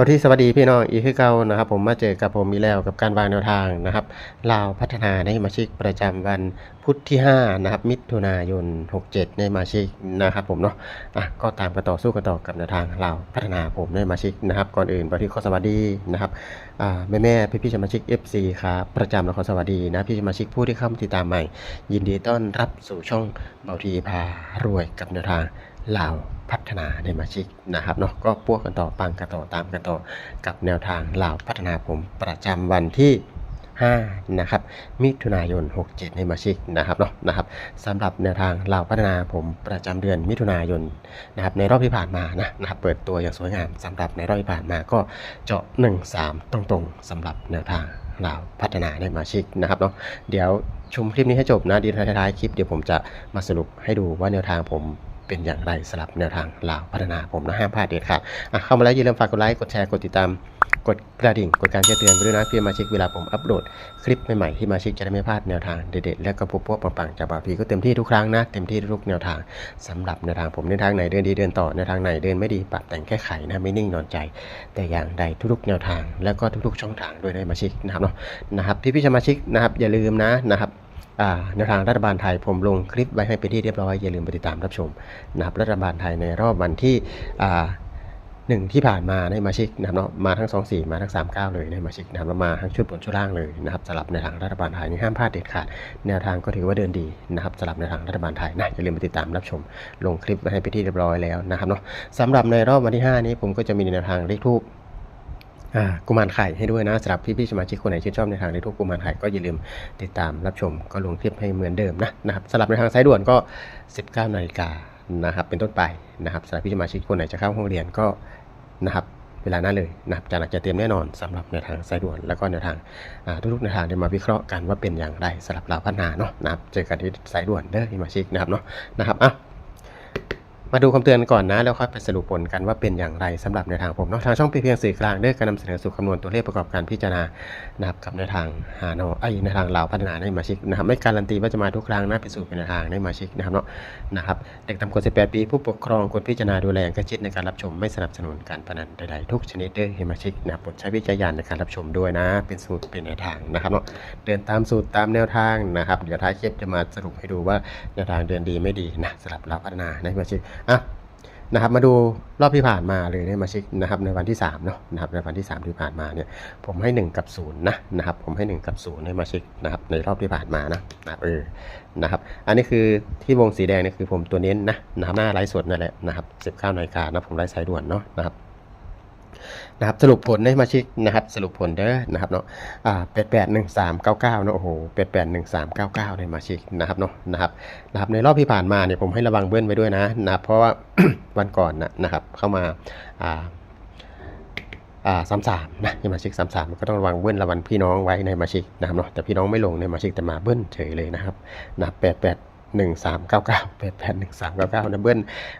บที่สวัสดีพี่น้องอีกคือเก่านะครับ ผมมาเจอกับผมมีแล้วกับการวางแนวทางนะครับลาวพัฒนาในมาชิกประจำวันพุธที่5นะครับมิถุนายน 67 ในมาชิกนะครับ ผมเนาะอะก็ตามกันต่อสู้กันต่อกับแนวทางลาวพัฒนาผมในมาชิกนะครับ ก่อนอื่นบที่ขอสวัสดีนะครับอ่าแม่แม่พี่พี่สมาชิก FC ครับประจำและขอสวัสดีนะพี่สมาชิกผู้ที่เข้ามาติดตามใหม่ ยินดีต้อนรับสู่ช่องเบาทีพารวยกับแนวทาง ลาวพัฒนาในมาชิกนะครับเนาะก็พวกกันต่อปังกันต่อตามกันต่อกับแนวทางลาวพัฒนาผมประจำวันที่ 5 นะครับ มิถุนายน 67 ในมาชิกนะครับเนาะนะครับสำหรับแนวทางลาวพัฒนาผมประจำเดือนมิถุนายนนะครับในรอบที่ผ่านมานะนะครับเปิดตัวอย่างสวยงามสำหรับในรอบที่ผ่านมาก็เจาะ 1-3 ตรงๆสำหรับแนวทางลาวพัฒนาในมาชิกนะครับเนาะเดี๋ยวชมคลิปนี้ให้จบนะดีท้ายคลิปเดี๋ยวผมจะมาสรุปให้ดูว่าแนวทางผม เป็นอย่างไรสำหรับแนวทางลาวพัฒนาผมนะห้ามพลาดเด็ดขาดเข้ามาแล้วอย่าลืมฝากกดไลค์กดแชร์กดติดตามกดกระดิ่งกดการแจ้งเตือนไปด้วยนะเพื่อมาเช็คเวลาผมอัปโหลดคลิปใหม่ๆที่มาเช็คจะได้ไม่พลาดแนวทางเด็ดๆและก็พบพวกปังๆจากบาพีก็เต็มที่ทุกครั้งนะเต็มที่ทุกแนวทางสำหรับแนวทางผมในทางไหนเดินดีเดินต่อในทางไหนเดินไม่ดีปรับแต่งแก้ไขนะไม่นิ่งนอนใจ แต่อย่างใดทุกๆแนวทาง แล้วก็ทุกๆช่องทางด้วยได้มาเช็คนะครับเนาะนะครับพี่พี่สมาชิกนะครับอย่าลืมนะนะครับ แนวทางรัฐบาลไทยผมลงคลิปไว้ให้เป็นที่เรียบร้อย อย่าลืมไปติดตามรับชมนะครับรัฐบาลไทยในรอบวันที่หนึ่งที่ผ่านมาในมาชิกนะครับเนาะมาทั้ง 2 4 มาทั้ง 3 9 เลยในมาชิกนะครับมาทั้งชุดบนชุดล่างเลยนะครับสำหรับในทางรัฐบาลไทยนี่ห้ามพลาดเด็ดขาดแนวทางก็ถือว่าเดินดีนะครับสำหรับในทางรัฐบาลไทยนะอย่าลืมไปติดตามรับชม ลงคลิปไว้ให้ไปนที่เรียบร้อยแล้วนะครับเนาะสำหรับในรอบวันที่ 5 นี้ผมก็จะมีแนวทางเลขทูปอ่า กุมารไข่ให้ด้วยนะสำหรับพี่ๆสมาชิกคนไหนชื่นชอบในทางเลขทูปกุมารไข่ก็อย่าลืมติดตามรับชมก็ลงคลิปให้เหมือนเดิมนะนะครับสำหรับในทางสายด่วนก็ 19นาฬิกานะครับเป็นต้นไปนะครับสำหรับพี่สมาชิกคนไหนจะเข้าห้องเรียนก็นะครับเวลานั้นเลยนะครับจารย์หลักจะเตรียมแน่นอนสำหรับแนวทางสายด่วน แล้วก็แนวทางทุกๆแนวทางเดี๋ยวมาวิเคราะห์กันว่าเป็นอย่างไรสำหรับเราพัฒนาเนาะนะครับเจอกันที่สายด่วนเด้อที่มาชิกนะครับเนาะนะครับอะ มาดูคำเตือนก่อนนะ แล้วค่อยไปสรุปผลกันว่าเป็นอย่างไรสำหรับแนทางผมเนาะทางช่องเป็นเพียงสื่อกลางเด้อการนำเสนอสู่คำนวณตัวเลขประกอบการพิจารณานะครับกับแนทางหาเนาะไอ้แนทางเราพัฒนาในมาชิกนะครับไม่การันตีว่าจะมาทุกครั้งนะเป็นสูตรเป็นแนทางในมาชิกนะครับเนาะนะครับเด็กต่ำกว่า18 ปีผู้ปกครองควรพิจารณาดูแลอย่างใกล้ชิดในการรับชมไม่สนับสนุนการพนันใดๆทุกชนิดด้อเฮมาชิกนะโปรดใช้วิจารณญาณในการรับชมด้วยนะ เป็นสูตรเป็นแนวทางนะครับเนาะเดินตามสูตรตามแนวทางนะครับเดี๋ยวท้ายคลิปจะมาสรุปให้ดูว่าแนวทางเดินดีไม่ดีนะสำหรับเราพัฒนาในมาชิกอะนะครับมาดูรอบที่ผ่านมาเลยเนี่ยมาชิคนะครับในวันที่3เนาะนะครับในวันที่ 3 ที่ผ่านมาเนี่ยผมให้ 1 กับ0นะนะครับผมให้ 1 กับ0ในมาชิคนะครับในรอบที่ผ่านมานะนะเออนะครับอันนี้คือที่วงสีแดงนี่คือผมตัวเน้นนะนะครับหน้าไลฟ์สดนั่นแหละนะครับ19นาฬิกานะผมไลฟ์สายด่วนเนาะนะครับ นะครับสรุปผลให้มาชิกนะครับสรุปผลเด้อนะครับเนาะอ่าเป็ดแปดหนึ่งสามเก้าเก้าเนาะโอ้โหเป็ดแปดหนึ่งสามเก้าเก้าในมาชิกนะครับเนาะนะครับนะครับในรอบที่ผ่านมาเนี่ยผมให้ระวังเบิ้ลไว้ด้วยนะนะครับเพราะว่าวันก่อนนะนะครับเข้ามาอ่าอ่าสามสามนะในมาชิกสามสามก็ต้องระวังเบิ้ลระวังพี่น้องไว้ในมาชิกนะครับเนาะแต่พี่น้องไม่ลงในมาชิกแต่มาเบิ้ลเฉยเลยนะครับนะแปดแปด หนึ่งสามเก้าเก้าแปดแปดหนึ่งสามเก้าเก้านะเบิ้ล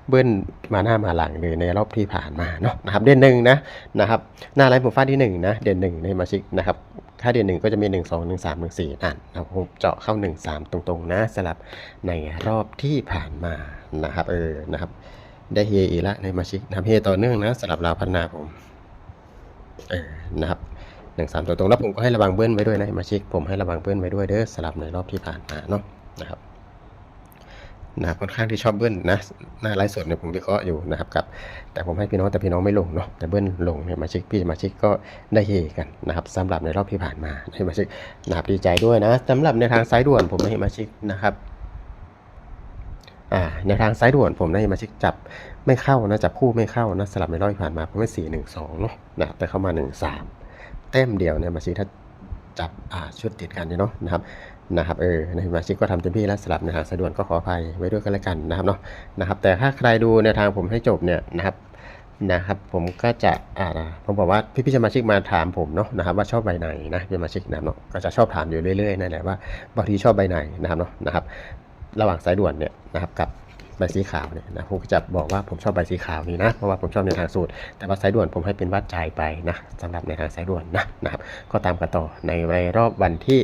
เบิ้ลมาหน้ามาหลังเลยในรอบที่ผ่านมาเนาะนะครับเด่นหนึ่งนะนะครับหน้าไลฟ์ผมฟาดที่หนึ่งนะเด่นหนึ่งในมาชิกนะครับถ้าเด่นหนึ่งก็จะมีหนึ่งสองหนึ่งสามหนึ่งสี่นั่นนะครับผมเจาะเข้าหนึ่งสามตรงๆนะสลับในรอบที่ผ่านมานะครับเออนะครับได้เฮอีละในมาชิกนะเฮต่อเนื่องนะสลับลาวพัฒนาผมเออนะครับหนึ่งสามตัวตรงแล้วผมก็ให้ระวังเบิ้ลไว้ด้วยนะมาชิกผมให้ระวังเบิ้ลไว้ด้วยเด้อสลับในรอบที่ผ่านมาเนาะนะครับ นะค่อนข้างที่ชอบเบิ้ลนะหน้าไลฟ์สดเนี่ยผมวิเคราะห์อยู่นะครับกับแต่ผมให้พี่น้องแต่พี่น้องไม่ลงเนาะแต่เบิ้ลลงเนี่ยมาชิกพี่มาชิกก็ได้เฮกันนะครับสำหรับในรอบที่ผ่านมาให้มาชิกนะครับดีใจด้วยนะสำหรับในทางสายด่วนผมให้มาชิกนะครับอ่าในทางซ้ายด่วนผมได้มาชิกจับไม่เข้านะจับคู่ไม่เข้านะสลับในรอบที่ผ่านมาผมให้สี่หนึ่งสองเนาะนะแต่เข้ามาหนึ่งสามแต้มเดียวเนี่ยมาชิกถ้าจับอ่าชุดติดกันเนี่ยเนาะนะครับ นะครับเออในมาชิกก็ทำเต็มที่แล้วสลับในทางสายด่วนก็ขออภัยไว้ด้วยกันแล้วกันนะครับเนาะนะครับแต่ถ้าใครดูในทางผมให้จบเนี่ยนะครับนะครับผมก็จะอ่าผมบอกว่าพี่พี่ๆสมาชิกมาถามผมเนาะนะครับว่าชอบใบไหนนะสมาชิกนะเนาะก็จะชอบถามอยู่เรื่อยๆนั่นแหละว่าบางทีชอบใบไหนนะครับเนาะนะครับ ระหว่างสายด่วนเนี่ยนะครับกับใบสีขาวเนี่ยนะผมจะบอกว่าผมชอบใบสีขาวนี่นะเพราะว่าผมชอบในทางสูตร แต่ว่าสายด่วนผมให้เป็นวัดใจไปนะสำหรับในทางสายด่วนนะนะครับก็ตามกันต่อในในรอบวันที่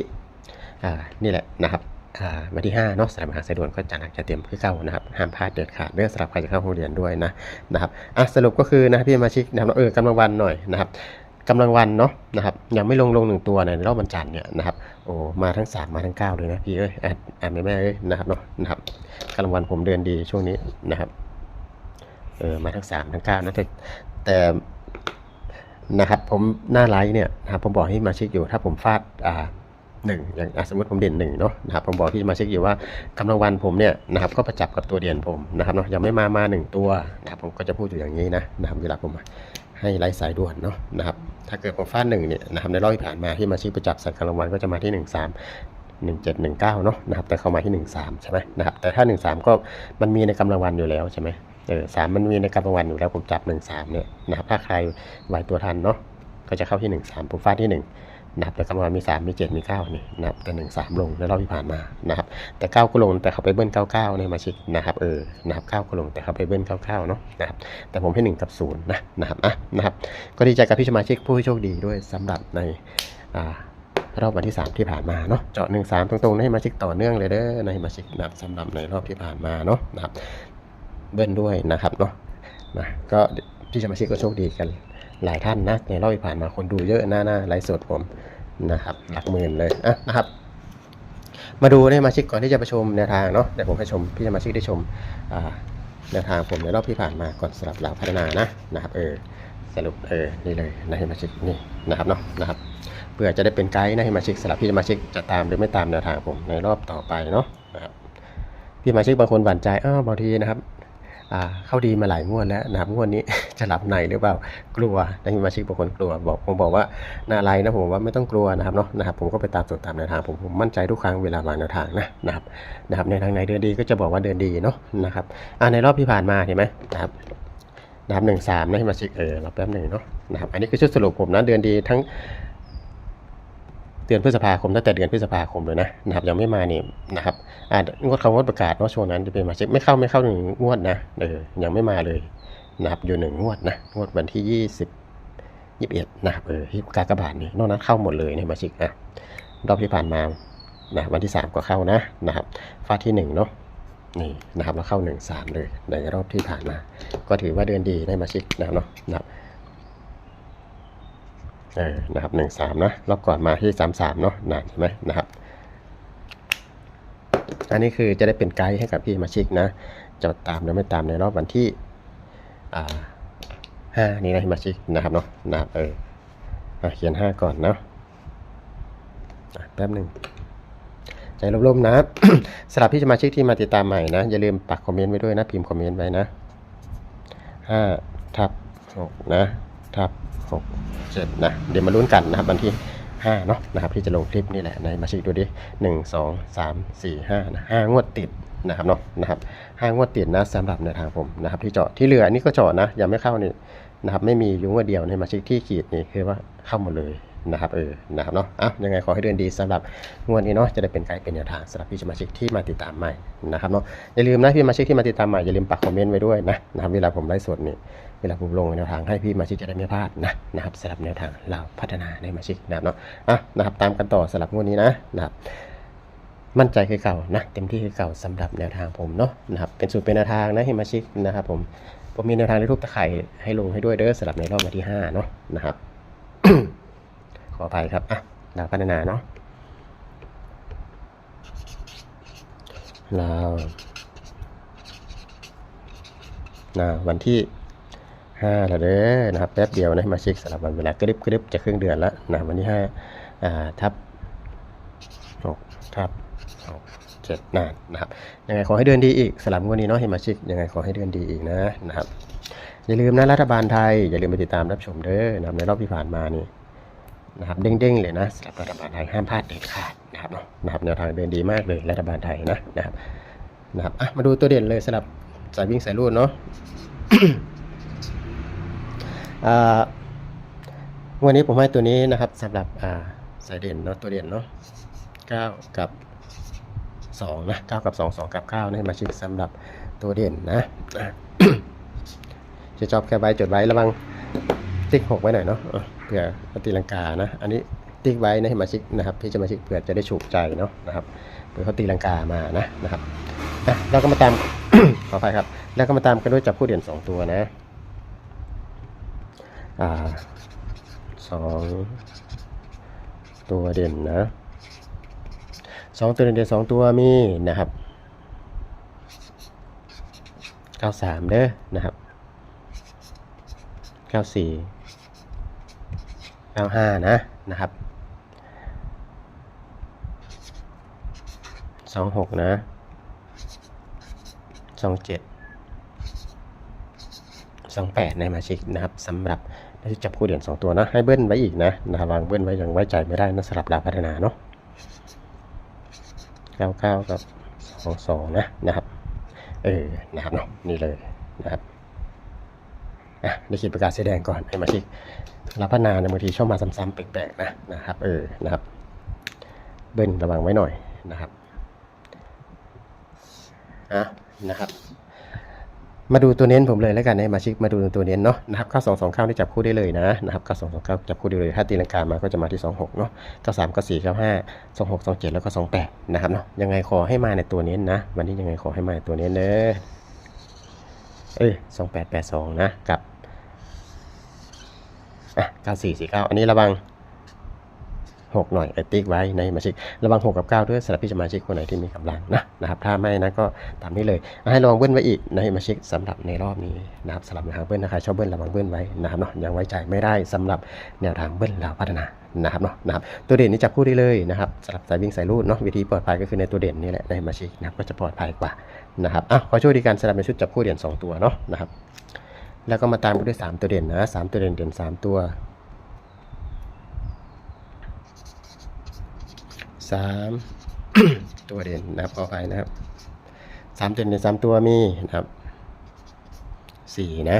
อ่านี่แหละนะครับอ่าวันที่5เนาะสำหรับมหาสายด่วนก็จะหนักจะเต็มคือเก่านะครับห้ามพลาดเด็ดขาดเรื่องสำหรับใครจะเข้าโรงเรียนด้วยนะนะครับอะสรุปก็คือนะพี่มาชิกนะครับเออกำลังวันหน่อยนะครับกำลังวันเนาะนะครับยังไม่ลงลงหนึ่งตัวในรอบวันจันทร์เนี่ยนะครับโอ้มาทั้ง 3 มาทั้ง 9 เลยนะพี่เอ้ยอ่านอ่านแม่แม่เอ้ยนะครับเนาะนะครับกำลังวันผมเดินดีช่วงนี้นะครับเออมาทั้ง 3 ทั้ง9นะแต่แต่นะครับผมหน้าไลฟ์เนี่ยนะครับผมบอกให้มาชิกอยู่ถ้าผมฟาดอ่า หนึ่งอย่างสมมติผมเด่นหนึ่งเนาะนะครับผมบอกที่มาเช็คอยู่ว่ากำลังวันผมเนี่ยนะครับก็ประจับกับตัวเด่นผมนะครับเนาะยังไม่มามาหนึ่งตัวนะครับผมก็จะพูดอยู่อย่างนี้นะนะครับเวลาผมให้ไลฟ์สายด่วนเนาะนะครับถ้าเกิดผมฟาดหนึ่งเนี่ยนะครับในรอบที่ผ่านมาที่มาเช็คประจับสายกำลังวันก็จะมาที่หนึ่งสามหนึ่งเจ็ดหนึ่งเก้าเนาะนะครับแต่เข้ามาที่หนึ่งสามใช่ไหมนะครับแต่ถ้าหนึ่งสามก็มันมีในกำลังวันอยู่แล้วใช่ไหมเออสามมันมีในกำลังวันอยู่แล้วผมจับหนึ่งสามเนี่ยนะครับถ้าใครไหวตัวทันเนาะก็จะเข้าที่หนึ่งสามผมฟาดที่ห นึ่งนะครับแต่กำลังมี 3 มี 7 มี9นี่นะครับแต่ 1 3 ลงในรอบที่ผ่านมานะครับแต่9ก็ลงแต่เขาไปเบิ้ล99เนี่ยมาชิกนะครับเออนะครับ9ก็ลงแต่เขาไปเบิ้ล99เนาะนะครับแต่ผมให้ 1 กับ0นะนะครับอะนะครับก็ดีใจกับพี่สมาชิกผู้โชคดีด้วยสำหรับในอ่ารอบวันที่ 3 ที่ผ่านมาเนาะเจาะ1 3 ตรงๆให้มาชิกต่อเนื่องเลยเด้อในมาชิกนะครับสำหรับในรอบที่ผ่านมาเนาะนะครับเบิ้ลด้วยนะครับเนาะนะก็พี่สมาชิกก็โชคดีกัน หลายท่านนะในรอบที่ผ่านมาคนดูเยอะหน้าหน้าไลฟ์สดผมนะครับหลักหมื่นเลยอะนะครับมาดูในมาชิกก่อนที่จะไปชมแนวทางเนาะเดี๋ยวผมให้ชมพี่สมาชิกได้ชมอ่าแนวทางผมในรอบที่ผ่านมาก่อนสำหรับเราพัฒนานะนะครับเออสรุปเออนี่เลยนะให้มาชิกนี่นะครับเนาะนะครับเพื่อจะได้เป็นไกด์นะให้มาชิกสำหรับพี่สมาชิกจะตามหรือไม่ตามแนวทางผมในรอบต่อไปเนาะนะครับพี่สมาชิกบางคนหวั่นใจอ้าวบางทีนะครับอ่า เข้าดีมาหลายงวดแล้วนะครับงวดนี้จะหลับในหรือเปล่ากลัวนักสมาชิกบางคนกลัวบอกผมบอกว่าหนาไรนะผมว่าไม่ต้องกลัวนะครับเนาะนะครับผมก็ไปตามสูตรตามแนวทางผมผมมั่นใจทุกครั้งเวลาวางแนวทางนะนะครับนะครับในทางไหนเดินดีก็จะบอกว่าเดินดีเนาะนะครับอ่าในรอบที่ผ่านมาเห็นไหมนะครับนะครับหนึ่งสามนะสมาชิกเออเราแป๊บหนึ่งเนาะนะครับอันนี้คือชุดสรุปผมนะเดือนดีทั้งเดือนพฤษภาคมตั้งแต่เดือนพฤษภาคมเลยนะนะครับยังไม่มานี่นะครับ อ่างวดเขางวดประกาศว่าช่วงนั้นจะเป็นมาเช็คไม่เข้าไม่เข้าหนึ่งงวดนะเออยังไม่มาเลยนะครับอยู่หนึ่งงวดนะงวดวันที่ยี่สิบยี่สิบเอ็ดนะครับเออที่กากบาทนี่นอกนั้นเข้าหมดเลยในมาชิกนะรอบที่ผ่านมานะวันที่สามก็เข้านะนะครับฟาดที่หนึ่งเนาะนี่นะครับแล้วเข้าหนึ่งสามเลยในรอบที่ผ่านมา ก็ถือว่าเดือนดีในมาชิกนะเนาะนะครับเออนะครับหนึ่งสามนะรอบก่อนมาที่สามสามเนาะนานเห็นไหมนะครับ อันนี้คือจะได้เป็นไกด์ให้กับพี่มาชิกนะจะตามหรือไม่ตามในรอบวันที่ห้านี้นะพี่มาชิกนะครับเนาะนะครับเออเขียนห้าก่อนเนาะอะแป๊บหนึ่งใจร่มๆนะสำหรับพี่สมาชิกที่มาติดตามใหม่นะ อย่าลืมปักคอมเมนต์ไว้ด้วยนะ พิมพ์คอมเมนต์ไว้นะห้าทับหกนะ ทับหกเจ็ดนะ เดี๋ยวมาลุ้นกันนะครับวันที่ ห้าเนาะนะครับที่จะลงคลิปนี่แหละในมาชิกดูดิหนึ่งสองสามสี่ห้านะห้างวดติดนะครับเนาะนะครับห้างวดติดนะสำหรับในทางผมนะครับ ที่เจาะที่เหลืออันนี้ก็เจาะนะยังไม่เข้านี่นะครับไม่มียุ้งว่าเดียวในมาชิกที่ขีดนี่คือว่าเข้าหมดเลย นะครับเออนะครับเนาะอะยังไงขอให้เดินดีสำหรับงวดนี้เนาะจะได้เป็นไกด์เป็นแนวทางสำหรับพี่สมาชิกที่มาติดตามใหม่นะครับเนาะอย่าลืมนะพี่สมาชิกที่มาติดตามใหม่อย่าลืมปักคอมเมนต์ไว้ด้วยนะนะครับเวลาผมไลฟ์สดนี่เวลาผมลงแนวทางให้พี่มาชิกจะได้ไม่พลาดนะนะครับสำหรับแนวทางเราพัฒนาในมาชิกนะครับเนาะอะนะครับตามกันต่อสำหรับงวดนี้นะนะครับมั่นใจคือเก่านะเต็มที่คือเก่าสำหรับแนวทางผมเนาะนะครับเป็นสูตรเป็นแนวทางนะให้มาชิกนะครับผมผมมีแนวทางในรูปตะไคร่ให้ลงให้ด้วยเด้อสำหรับในรอบวันที่ห้าเนาะนะครับ ขออภัยครับอะเราพัฒนาเนาะเรานะวันที่ห้าแล้วเด้อนะครับแป๊บเดียวนะมาเช็คสลับวันเวลากริบกริบจะครึ่งเดือนแล้วนะวันที่ห้าอ่าทับหกทับหกเจ็ดนานนะครับยังไงขอให้เดือนดีอีกสลับงวดนี้เนาะให้มาเช็คยังไงขอให้เดือนดีอีกนะนะครับอย่าลืมนะรัฐบาลไทย อย่าลืมไปติดตามรับชมเด้อนะครับในรอบที่ผ่านมานี่ นะครับเด้งๆเลยนะสำหรับรัฐบาลไทยห้ามพลาดเด็ดขาดนะครับเนาะนะครับแนวทางเดินดีมากเลยรัฐบาลไทยนะนะครับนะครับอะมาดูตัวเด่นเลยสำหรับสายวิ่งสายรูดเนาะอ่าวันนี้ผมให้ตัวนี้นะครับสำหรับอ่าสายเด่นเนาะตัวเด่นเนาะ9กับ2นะ9กับ 2 2 กับ9นี่มาชิกสำหรับตัวเด่นนะอะจะจอบแค่ใบจดไว้ระวังติ๊กหกไว้หน่อยเนาะ เผื่อปฏิลังกานะ อันนี้ติ๊กไว้นะให้มาชิกนะครับที่จะมาชิกเผื่อจะได้ฉุกใจเนาะนะครับเผื่อเขาตีลังกามานะนะครับอะเราก็มาตามขออภัยครับ แล้วก็มาตามกันด้วยจับคู่เด่นสองตัวนะอ่าสองตัวเด่นนะสองตัวเด่นสองตัวมีนะครับเก้าสามเด้อนะครับเก้าสี่ เก้าห้านะนะครับสองหกนะสองเจ็ดสองแปดในมาชิกนะครับสำหรับจับคู่เด่นสองตัวนะให้เบิ้ลไว้อีกนะนะครับวางเบิ้ลไว้ยังไว้ใจไม่ได้นะสำหรับดาวพัฒนาเนาะเก้าเก้ากับสองสองนะนะครับ เออ นะครับเนาะนี่เลยนะครับ อะได้ขีดประกาศสีแดงก่อนให้มาชิกรับพัฒนาในบางทีชอบมาซ้ำๆแปลกๆนะนะครับเออนะครับ เบิ้ลระวังไว้หน่อยนะครับอะนะครับ มาดูตัวเน้นผมเลยแล้วกันในะมาชิกมาดูตัวเน้นเนาะนะครับ9 2 2 9ที่จับคู่ได้เลยนะนะครับ9 2 2 9จับคู่ได้เลยถ้าตีลังกามาก็จะมาที่26เนาะ93 94 95 26 27แล้วก็28นะครับเนาะยังไงขอให้มาในตัวเน้นนะวันนี้ยังไงขอให้มาในตัวเน้นเนอะเอ้ย28 82นะกับ อะ94 49อันนี้ระวัง6หน่อยไอติ๊กไว้ในมาชิกระวัง6กับ9ด้วยสำหรับพี่สมาชิกคนไหนที่มีกำลังนะนะครับถ้าไม่นะก็ตามนี้เลยเอาให้ระวังเบิ้ลไว้อีกในมาชิกสำหรับในรอบนี้นะครับสำหรับแนวทางเบิ้ลนะครับชอบเบิ้ลระวังเบิ้ลไว้นะครับเนาะยังไว้ใจไม่ได้สำหรับแนวทางเบิ้ลเราพัฒนานะครับเนาะนะครับตัวเด่นนี้จับคู่ได้เลยนะครับสำหรับสายวิ่งสายรูดเนาะวิธีปลอดภัยก็คือในตัวเด่นนี่แหละในมาชิกนะครับก็จะปลอดภัยกว่านะครับอะขอช่วยดีการสำหรับในชุดจับคู่เด่นสองตัวเนาะนะครับ แล้วก็มาตามกันด้วยสามตัวเด่นนะสามตัวเด่นเด่นสามตัวสามตัวเด่นนะครับขอไปนะครับสามตัวเด่นสามตัวมีนะครับสี่นะ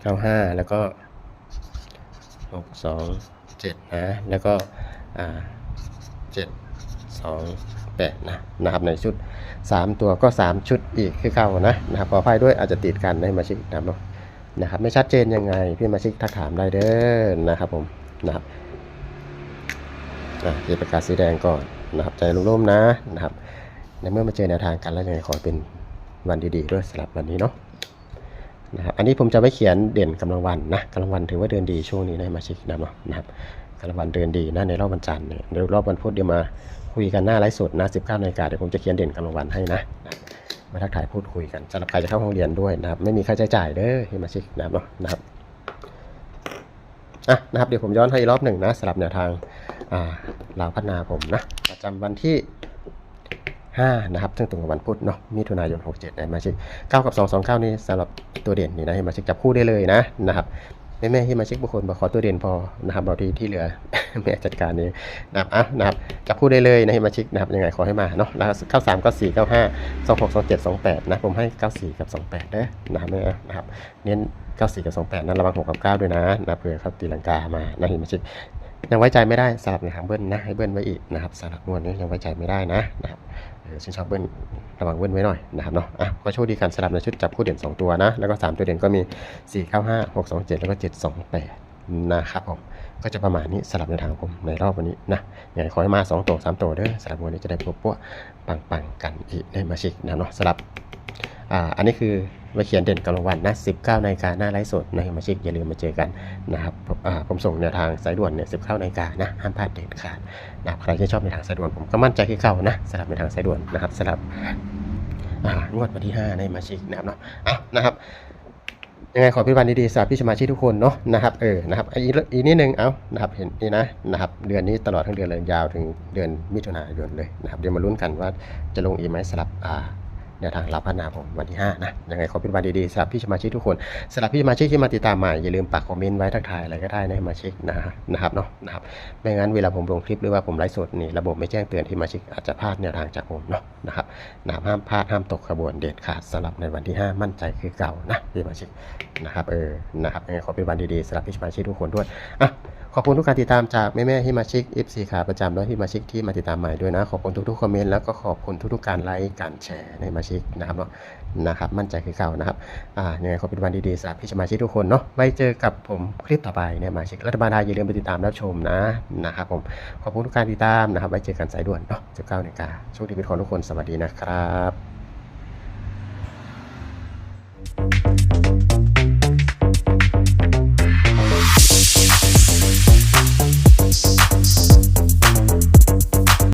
เก้าห้าแล้วก็หกสองเจ็ดนะแล้วก็อ่าเจ็ดสองแปดนะนะครับในชุด สามตัวก็สามชุดอีกคือเข้านะนะครับขออภัยด้วยอาจจะติดกันให้มาชิกนะครับเนาะนะครับไม่ชัดเจนยังไงพี่มาชิกทักถามได้เด้อนะครับผมนะครับอะเขียนประกาศสีแดงก่อนนะครับใจร่มๆนะนะครับในเมื่อมาเจอแนวทางกันแล้วยังไงขอเป็นวันดีๆด้วยสำหรับวันนี้เนาะนะครับอันนี้ผมจะไม่เขียนเด่นกำลังวันนะกำลังวันถือว่าเดินดีช่วงนี้นมาชิกนะเนาะนะครับกำลังวันเดินดีนะในรอบวันจันทร์เนี่ยเดี๋ยวรอบวันพุธเดี๋ยวมา คุยกันหน้าไลฟ์สดนะ 19นาฬิกาเดี๋ยวผมจะเขียนเด่นกำลังวันให้นะมาทักทายพูดคุยกันสำหรับใครจะเข้าห้องเรียนด้วยนะครับ ไม่มีค่าใช้จ่ายเด้อที่มาชิกนะครับนะครับอะนะครับเดี๋ยวผมย้อนให้รอบหนึ่งนะสำหรับแนวทางอ่าลาวพัฒนาผมนะประจำวันที่5นะครับซึ่งตรงกับวันพุธเนาะมิถุนายน 67นะมาชิก9กับ 229 นี่สำหรับตัวเด่นนี่นะให้มาชิกจับคู่ได้เลยนะนะครับ แม่แม่ๆที่มาเชิกบุคคลบอกขอตัวเด่นพอนะครับเราที่ที่เหลือแม่จัดการนี้นะครับอะนะครับจับคู่ได้เลยนะให้มาชิกนะครับยังไงขอให้มาเนาะแล้ว93 94 95 26 27 28นะผมให้94กับ28นะนะครับแม่นะครับเน้น94กับ28นะระวัง6กับ9ด้วยนะนะเผื่อเขาตีลังกามานะเห็นมาชิกยังไว้ใจไม่ได้สลับในทางเบิ้ลนะให้เบิ้ลไว้อีกนะครับสลับนวลนี้ยังไว้ใจไม่ได้นะนะครับ เออฉันชอบเบิ้ลระวังเบิ้ลไว้หน่อยนะครับเนาะอะก็โชคดีกันสลับในชุดจับคู่เด่น 2 ตัวนะ แล้วก็ 3 ตัวเด่นก็มี 4 9 5 6 2 7 แล้วก็ 7 2 8 นะครับผมก็จะประมาณนี้สลับในทางผมในรอบวันนี้นะอย่างขอให้มา 2 ตัว 3 ตัวเด้อสลับวันนี้จะได้พบพวกปังๆกันอีกได้มาชิกนะเนาะสลับ อ่าอันนี้คือมาเขียนเด่นกลังวันนะ19นาฬิกาหน้าไลฟ์สดนะมาชิกอย่าลืมมาเจอกันนะครับผมอ่าผมส่งแนวทางสายด่วนเนี่ย19นาฬิกานะห้ามพลาดเด็ดขาดนะใครที่ชอบในทางสายด่วนผมก็มั่นใจที่เข้านะสำหรับในทางสายด่วนนะครับสำหรับอ่างวดวันที่5ในมาชิกนะครับเนาะอะนะครับยังไงขอพิบันดีๆสำหรับพี่สมาชิกทุกคนเนาะนะครับเออนะครับอีอีนิดนึงเอานะครับเห็นนี่นะนะครับเดือนนี้ตลอดทั้งเดือนเลยยาวถึงเดือนมิถุนายนเลยนะครับเดี๋ยวมาลุ้นกันว่าจะลงอีไหมสำหรับอ่า แนวทางรับพัฒนาผมวันที่ 5 นะ ยังไงขอเป็นวันดีๆสำหรับพี่สมาชิกทุกคนสำหรับพี่สมาชิกที่มาติดตามใหม่อย่าลืมปักคอมเมนต์ไว้ทักทายอะไรก็ได้นะให้มาช็คนะนะครับเนาะนะครับไม่งั้นเวลาผมลงคลิปหรือว่าผมไลฟ์สดนี่ระบบไม่แจ้งเตือนที่มาชิกอาจจะพลาดแนวทางจากผมเนาะนะครับนะครับห้ามพลาดห้ามตกขบวนเด็ดขาดสำหรับในวันที่ 5 มั่นใจคือเก่านะพี่สมาชิกนะครับเออนะครับยังไงขอเป็นวันดีๆสำหรับพี่สมาชิกทุกคนด้วยอะ ขอบคุณทุกการติดตามจากแม่แม่ที่มาชิก F4 ขาประจำและที่มาชิกที่มาติดตามใหม่ด้วยนะ ขอบคุณทุกๆคอมเมนต์แล้วก็ขอบคุณทุกๆการไลค์การแชร์ในมาชิกนะครับเนาะนะครับ มั่นใจคือเก่านะครับอ่ายังไงขอเป็นวันดีๆสำหรับพี่สมาชิกทุกคนเนาะไว้เจอกับผมคลิปต่อไปในมาชิกรัฐบาลไทยอย่าลืมไปติดตามรับชมนะนะครับผมขอบคุณทุกการติดตามนะครับไว้เจอกันสายด่วนเนาะเจ้าเก้าในกาโชคดีเป็นของทุกคนสวัสดีนะครับ Thank you.